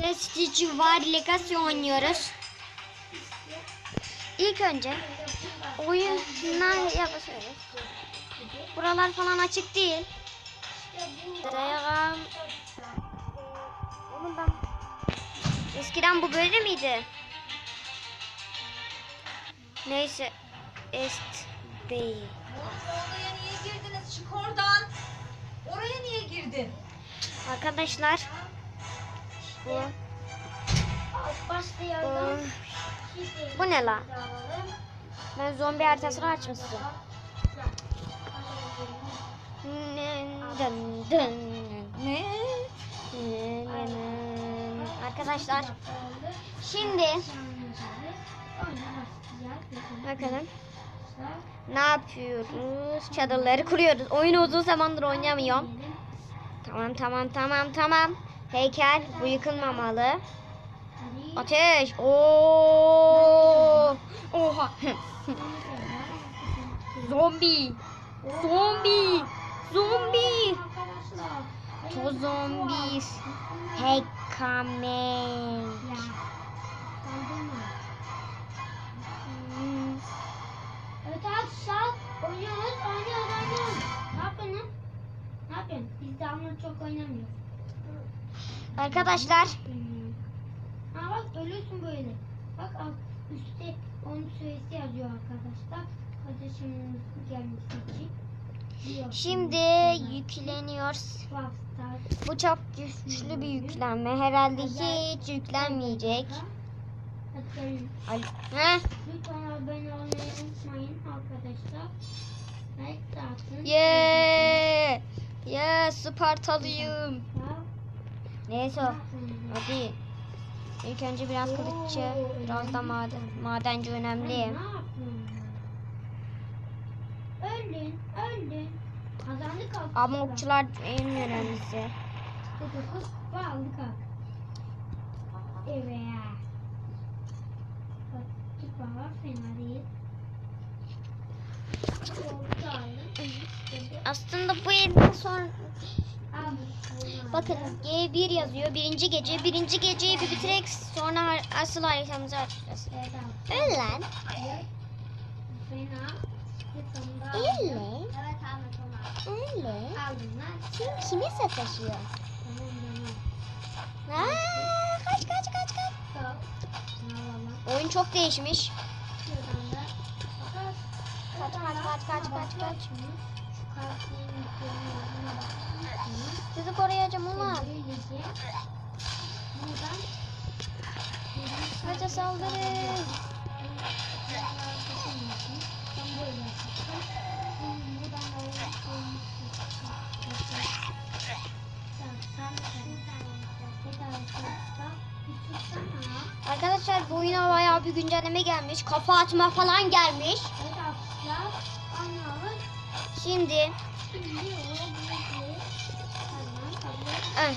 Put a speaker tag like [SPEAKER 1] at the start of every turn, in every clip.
[SPEAKER 1] Stitch var Legacy oynuyoruz. İlk önce oyuna yapıyoruz. Buralar falan açık değil. Oğlum ben... Eskiden bu böyle miydi? Neyse. Est Bey.
[SPEAKER 2] Oraya niye girdiniz? Çık oradan. Oraya niye girdin?
[SPEAKER 1] Arkadaşlar. Bu. Bu, bu ne lan? Ben zombi haritasını. Ne? Arkadaşlar şimdi bakalım ne yapıyoruz? Çadırları kuruyoruz. Oyunu uzun zamandır oynamıyorum. Tamam tamam tamam tamam. Heykel bu yıkılmamalı. Ateş. Oo! Oha. Zombi. Zombi. Zombi. To zombies. Hey coming.
[SPEAKER 3] Evet arkadaşlar oynuyoruz, oynuyoruz, oynuyoruz. Ne yapıyorsun? Ne yapıyorsun? Biz de çok oynamıyoruz.
[SPEAKER 1] Arkadaşlar
[SPEAKER 3] Ha bak ölüyorsun böyle. Bak üstte onun süresi yazıyor arkadaşlar. Kardeşimin gelmesi için.
[SPEAKER 1] Şimdi yükleniyor.
[SPEAKER 3] Brawl Stars.
[SPEAKER 1] Bu çok güçlü bir yüklenme. Herhalde hiç yüklenmeyecek. Heh.
[SPEAKER 3] Lütfen abone olmayı unutmayın arkadaşlar. Like de atın.
[SPEAKER 1] Yeah. Yeah, Spartalıyım. Neyse.
[SPEAKER 3] ne yapıyorsun?
[SPEAKER 1] Hadi. İlk önce biraz kılıççı, biraz da maden, madenci önemli.
[SPEAKER 3] Öldün, öldün. Kazandık.
[SPEAKER 1] Ama okçular en önemlisi.
[SPEAKER 3] Dokuz kupa aldık artık. Evet. Kupa var, fena değil.
[SPEAKER 1] Aslında bu elden sonra. Bakın G1 yazıyor. Birinci gece. Birinci geceyi bir bitirerek sonra asıl haritamızı açacağız. Öyle lan. Öyle. Öyle. Kim kime sataşıyor? Aa, kaç kaç kaç kaç. Oyun çok değişmiş. Kaç kaç kaç kaç kaç kaç. Sizi koruyacağım ulan. Kaça saldırın. Arkadaşlar bu oyuna bayağı bir güncelleme gelmiş. Kafa atma falan gelmiş. Şimdi eh,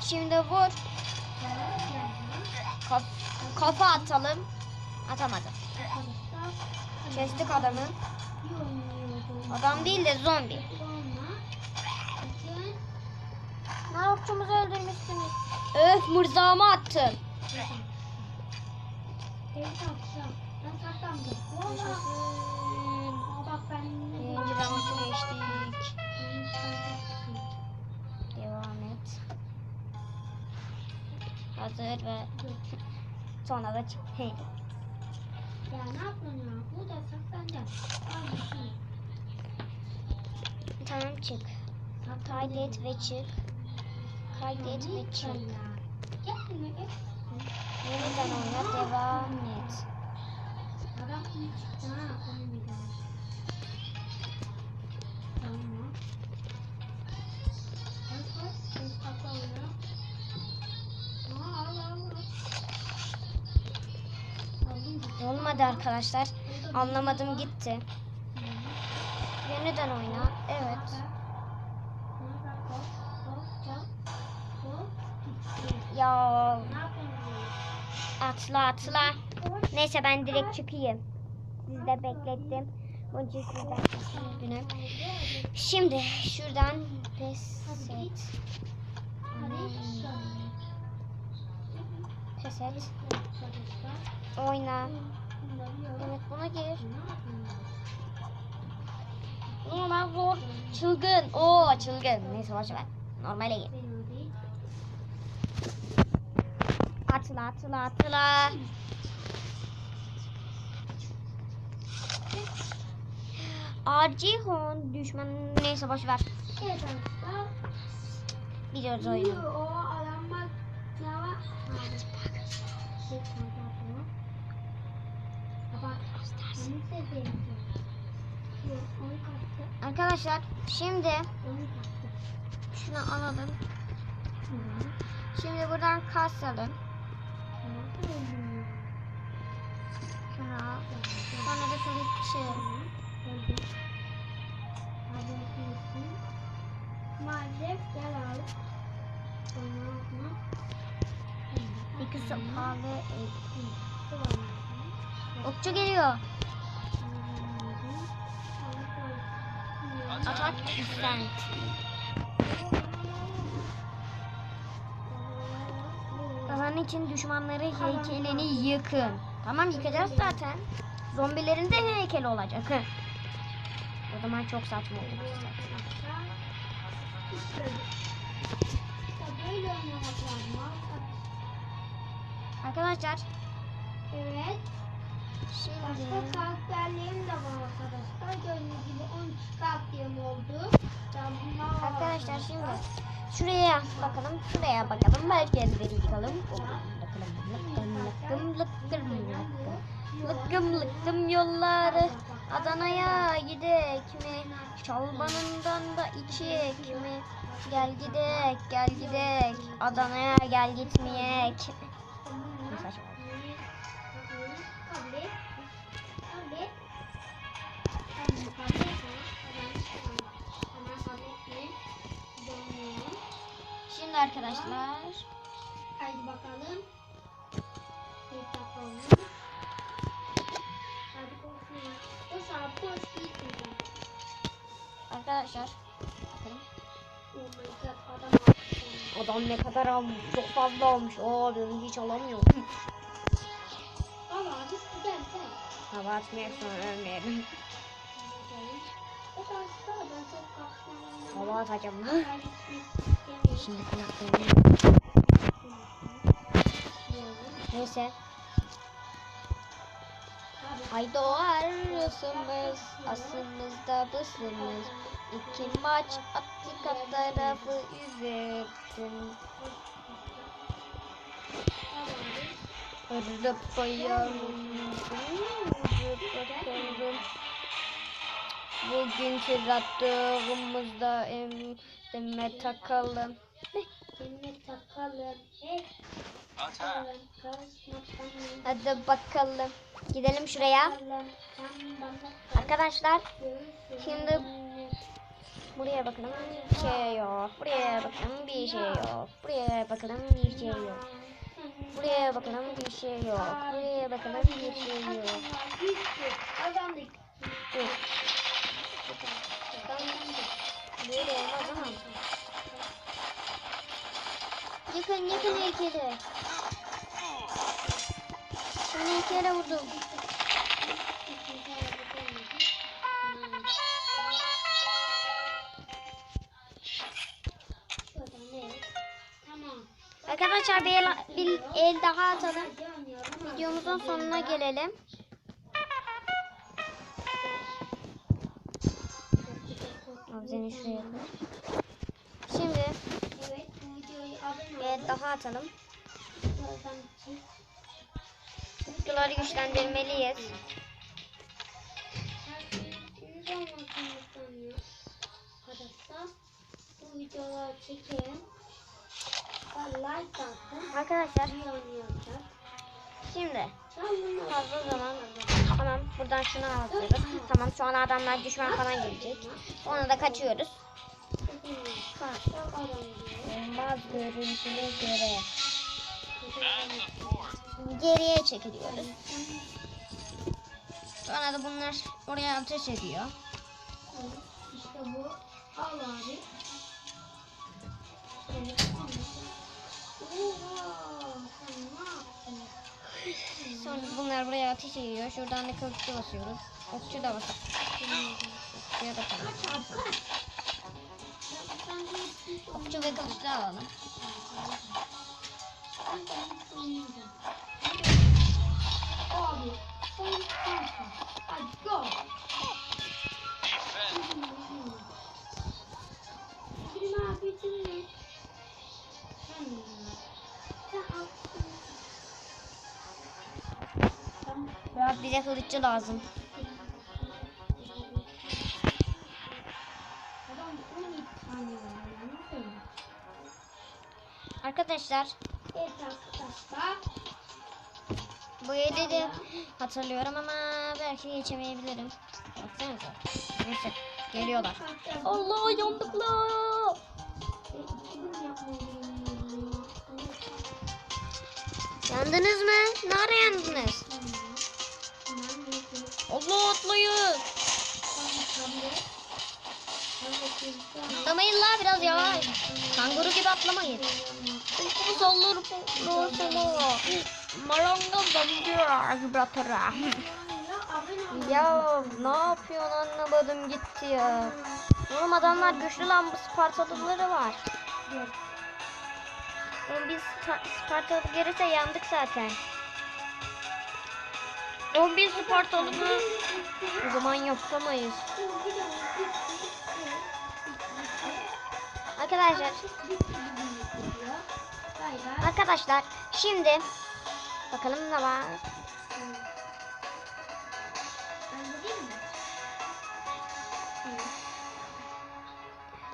[SPEAKER 1] şimdi vur. Kaf- kafa atalım. Atamadım. Kestik adamı. Adam değil de zombi. Ne okçumuzu öldürmüşsünüz. Öf mırzamı attım. Birinci roundu geçtik. Devam et. Hazır ve sonra da çık. Hey.
[SPEAKER 3] Ya ne yapıyorsun ya? Bu da saklanacak. Al.
[SPEAKER 1] Tamam çık. Kaydet ve çık. Kaydet ve çık. Yeniden oyna devam et. Olmadı arkadaşlar. Anlamadım gitti. Yeniden oyna. Evet. Ya atla atla. Neyse ben direkt çıkayım. Sizi de beklettim. Bunun için sizden günüm. Şimdi şuradan pes et.
[SPEAKER 3] Hmm.
[SPEAKER 1] Oyna. Evet buna gir.
[SPEAKER 3] Oo
[SPEAKER 1] lan zor. Çılgın. Oo çılgın. Neyse boş ver. Normale gir.
[SPEAKER 3] Atla
[SPEAKER 1] atla atla. Atla. Acihon düşman neyse boş ver.
[SPEAKER 3] Evet arkadaşlar.
[SPEAKER 1] Gidiyoruz
[SPEAKER 3] Yo,
[SPEAKER 1] oyuna.
[SPEAKER 3] O aranmak yava. Kanka bu. Bak. Onu severim. Yok, onu kattı.
[SPEAKER 1] Arkadaşlar şimdi şunu alalım. Şimdi buradan kasalım. Al. Sonra da şöyle şey.
[SPEAKER 3] Maalesef gel al. Sonra atma.
[SPEAKER 1] İki sopa ve
[SPEAKER 3] Sonra
[SPEAKER 1] okçu geliyor. Atak defend. Kazan için düşmanları heykelini yıkın. Tamam yıkacağız zaten. Zombilerin de heykeli olacak. O zaman çok saçma oldu. Arkadaşlar
[SPEAKER 3] Evet. Başka
[SPEAKER 1] şimdi
[SPEAKER 3] karakterlerim de var arkadaşlar. Gördüğünüz gibi 12 karakterim oldu.
[SPEAKER 1] Arkadaşlar şimdi şuraya bakalım şuraya bakalım belki elleri yıkalım. Lıkkım lıkkım lıkkım lıkkım lıkkım lıkkım yolları Adana'ya gidek mi? Çalbanından da içek mi? Gel gidek, gel gidek. Adana'ya gel gitmeyek. Şimdi arkadaşlar
[SPEAKER 3] Haydi bakalım. Bir bakalım.
[SPEAKER 1] Arkadaşlar bakın.
[SPEAKER 3] Oh adam
[SPEAKER 1] ne kadar almış? Çok fazla almış. Oo ben hiç alamıyorum. Hava atmayak sonra ölmeyelim. Hava atacağım.
[SPEAKER 3] İstemiyorum.
[SPEAKER 1] Şimdi kulaklarım. Neyse. Ay doğar ısımız, asımızda bısımız. İki maç attık alt tarafı üzüldüm. Rıp koyalım. Rıp bakalım. Bugünkü rattığımızda emdeme takalım.
[SPEAKER 3] Seninle takalım.
[SPEAKER 1] Hadi bakalım. Gidelim şuraya. Arkadaşlar. Şimdi- buraya bakalım bir şey yok. Buraya bakalım bir şey yok. Buraya bakalım bir şey yok. Buraya bakalım bir şey yok. Buraya bakalım bir şey yok. Dur. Böyle. Yakın yakın heykeli. Şunu heykele vurdum. Arkadaşlar bir el, bir el daha atalım. Videomuzun sonuna gelelim. Abi seni şuraya. Şimdi bir el daha atalım. Kutuları güçlendirmeliyiz.
[SPEAKER 3] Arkadaşlar,
[SPEAKER 1] şimdi fazla zaman tamam buradan şunu alıyoruz. Tamam sonra adamlar düşman falan gelecek. Sonra da kaçıyoruz. Bombaz görüntüne göre geriye çekiliyoruz. Sonra da bunlar oraya ateş ediyor.
[SPEAKER 3] İşte bu. Al abi. Yaptın?
[SPEAKER 1] bunlar buraya ateş ediyor. Şuradan da kılıççı basıyoruz. Okçu da basar. Okçuya da
[SPEAKER 3] bir
[SPEAKER 1] Okçu ve kılıçlı alalım. Biraz bize kılıççı lazım.
[SPEAKER 3] Adam 12 tane var ya, nasıl öyle?
[SPEAKER 1] Arkadaşlar Bu yedi hatırlıyorum ama belki geçemeyebilirim. Baksanıza. Neyse geliyorlar. Allah yandık la. Yandınız mı? Nerede yandınız? Allah atlayın. Atlamayın la biraz yavaş. Kanguru gibi atlamayın. Bu sallar bu solo. Marangoz damlıyor gibi atarım. Ya ne yapıyorsun anlamadım gitti ya. Oğlum adamlar güçlü lan bu Spartalıları var. Oğlum biz Spa- Spartalı gelirse yandık zaten. 11 Spartalı mı? O zaman yapamayız. Arkadaşlar, arkadaşlar şimdi bakalım ne var.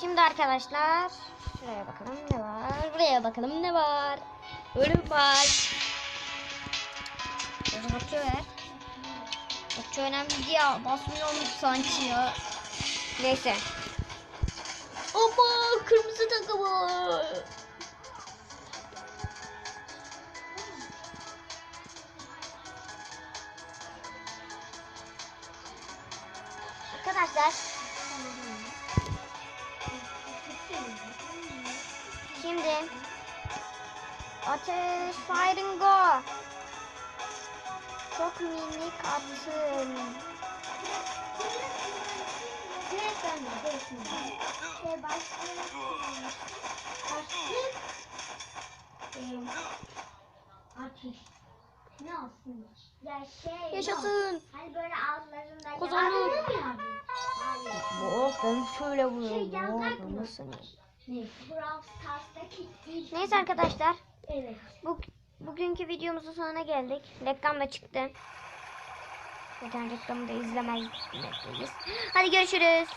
[SPEAKER 1] Şimdi arkadaşlar şuraya bakalım ne var. Buraya bakalım ne var. Ölüm var. Biraz okçu ver. Okçu önemli diye basmıyormuş sanki ya. Neyse. Ama kırmızı takımı. Arkadaşlar Şimdi ateş firing go. Çok minik atın.
[SPEAKER 3] Ateş. Ne olsun?
[SPEAKER 2] Ya şey.
[SPEAKER 1] Yaşasın.
[SPEAKER 2] Hani böyle ağızlarında
[SPEAKER 1] Kazandım.
[SPEAKER 2] Hayır.
[SPEAKER 1] Oh ben şöyle
[SPEAKER 2] Şey,
[SPEAKER 1] vuruyorum.
[SPEAKER 2] yazar
[SPEAKER 1] Oh, nasıl?
[SPEAKER 3] Ne?
[SPEAKER 1] Neyse arkadaşlar.
[SPEAKER 3] Evet.
[SPEAKER 1] Bu, bugünkü videomuzun sonuna geldik. Reklam da çıktı. Zaten reklamı da izlemeliyiz. Hadi görüşürüz.